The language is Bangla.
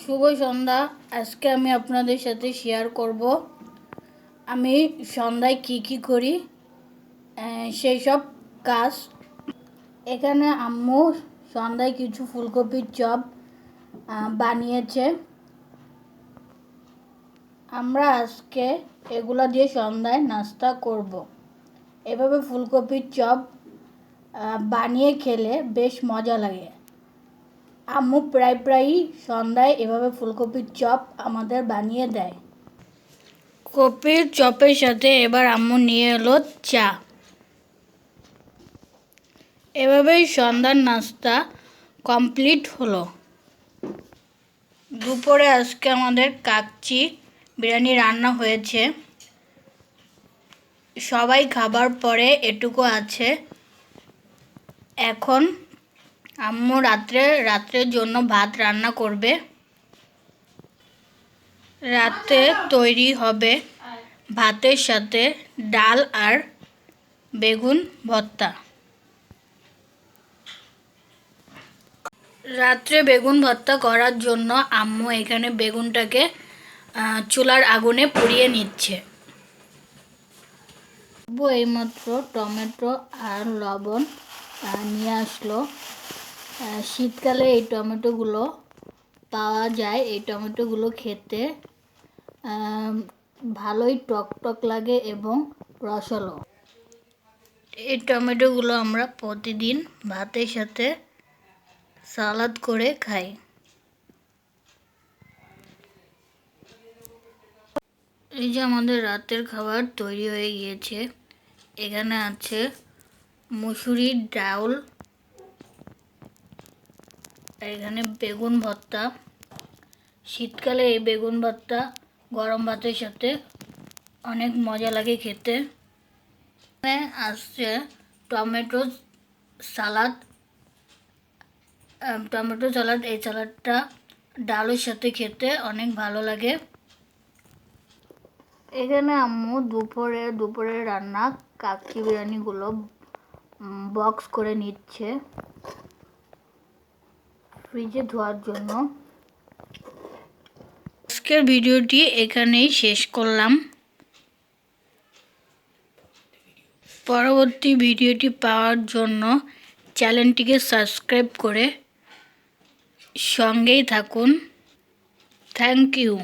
শুভ সন্ধ্যা। আজকে আমি আপনাদের সাথে শেয়ার করব। আমি সন্ধ্যায় কি কি করি সেই সব কাজ। এখানে আম্মু সন্ধ্যায় কিছু ফুলকপির চপ বানিয়েছে। আমরা আজকে এগুলো দিয়ে সন্ধ্যায় নাস্তা করব। এভাবে ফুলকপির চপ বানিয়ে খেলে বেশ মজা লাগে। আম্মু প্রায় প্রায়ই সন্ধ্যায় এভাবে ফুলকপির চপ আমাদের বানিয়ে দেয়। কপির চপের সাথে এবার আম্মু নিয়ে এলো চা। এভাবেই সন্ধ্যার নাস্তা কমপ্লিট হলো। দুপুরে আজকে আমাদের কাকচি বিরিয়ানি রান্না হয়েছে। সবাই খাবার পরে এটুকু আছে। এখন আম্মু রাত্রে, রাত্রের জন্য ভাত রান্না করবে। রাতে তৈরি হবে ভাতের সাথে ডাল আর বেগুন ভর্তা। রাত্রে বেগুন ভর্তা করার জন্য আম্মু এখানে বেগুনটাকে চুলার আগুনে পুড়িয়ে নিচ্ছে। এইমাত্র টমেটো আর লবণ নিয়ে আসলো। শীতকালে এই টমেটোগুলো পাওয়া যায়। এই টমেটোগুলো খেতে ভালোই টক টক লাগে এবং রসালো। এই টমেটোগুলো আমরা প্রতিদিন ভাতের সাথে সালাদ করে খাই। এই যে আমাদের রাতের খাবার তৈরি হয়ে গিয়েছে। এখানে আছে মুসুরির ডাউল আর এখানে বেগুন ভর্তা, শীতকালে এই বেগুন ভর্তা, গরম ভাতের সাথে অনেক মজা লাগে খেতে। আসছে টমেটো সালাদ। টমেটো সালাদ, এই সালাদটা ডালের সাথে খেতে অনেক ভালো লাগে। এখানে আম্মু দুপুরে দুপুরে রান্না কাকি বিরিয়ানিগুলো বক্স করে নিচ্ছে। ফ্রিজে ধোয়ার জন্য। আজকের ভিডিওটি এখানেই শেষ করলাম। পরবর্তী ভিডিওটি পাওয়ার জন্য চ্যানেলটিকে সাবস্ক্রাইব করে সঙ্গেই থাকুন। Thank you.